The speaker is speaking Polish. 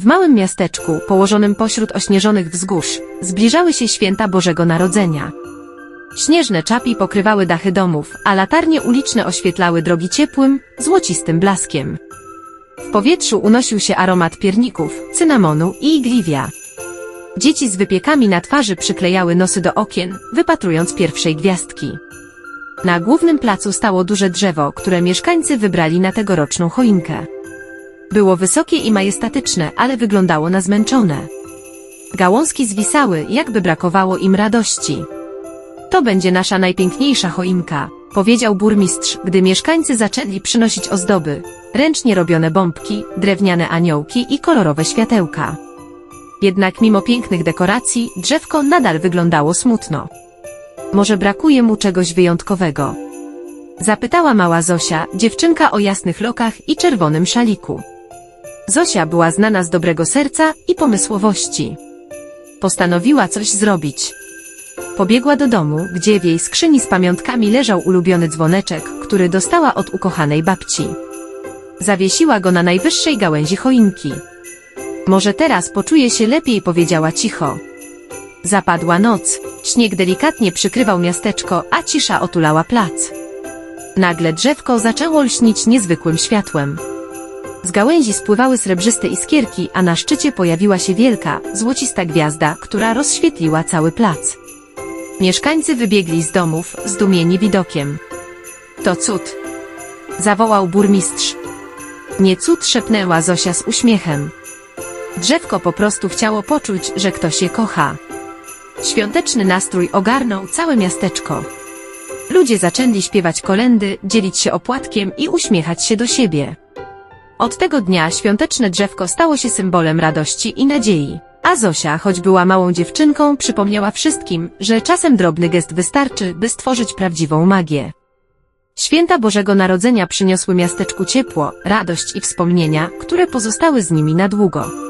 W małym miasteczku, położonym pośród ośnieżonych wzgórz, zbliżały się święta Bożego Narodzenia. Śnieżne czapi pokrywały dachy domów, a latarnie uliczne oświetlały drogi ciepłym, złocistym blaskiem. W powietrzu unosił się aromat pierników, cynamonu i igliwia. Dzieci z wypiekami na twarzy przyklejały nosy do okien, wypatrując pierwszej gwiazdki. Na głównym placu stało duże drzewo, które mieszkańcy wybrali na tegoroczną choinkę. Było wysokie i majestatyczne, ale wyglądało na zmęczone. Gałązki zwisały, jakby brakowało im radości. To będzie nasza najpiękniejsza choinka, powiedział burmistrz, gdy mieszkańcy zaczęli przynosić ozdoby, ręcznie robione bombki, drewniane aniołki i kolorowe światełka. Jednak mimo pięknych dekoracji, drzewko nadal wyglądało smutno. Może brakuje mu czegoś wyjątkowego? Zapytała mała Zosia, dziewczynka o jasnych lokach i czerwonym szaliku. Zosia była znana z dobrego serca i pomysłowości. Postanowiła coś zrobić. Pobiegła do domu, gdzie w jej skrzyni z pamiątkami leżał ulubiony dzwoneczek, który dostała od ukochanej babci. Zawiesiła go na najwyższej gałęzi choinki. Może teraz poczuje się lepiej, powiedziała cicho. Zapadła noc, śnieg delikatnie przykrywał miasteczko, a cisza otulała plac. Nagle drzewko zaczęło lśnić niezwykłym światłem. Z gałęzi spływały srebrzyste iskierki, a na szczycie pojawiła się wielka, złocista gwiazda, która rozświetliła cały plac. Mieszkańcy wybiegli z domów, zdumieni widokiem. To cud! Zawołał burmistrz. Nie cud szepnęła Zosia z uśmiechem. Drzewko po prostu chciało poczuć, że ktoś je kocha. Świąteczny nastrój ogarnął całe miasteczko. Ludzie zaczęli śpiewać kolendy, dzielić się opłatkiem i uśmiechać się do siebie. Od tego dnia świąteczne drzewko stało się symbolem radości i nadziei. A Zosia, choć była małą dziewczynką, przypomniała wszystkim, że czasem drobny gest wystarczy, by stworzyć prawdziwą magię. Święta Bożego Narodzenia przyniosły miasteczku ciepło, radość i wspomnienia, które pozostały z nimi na długo.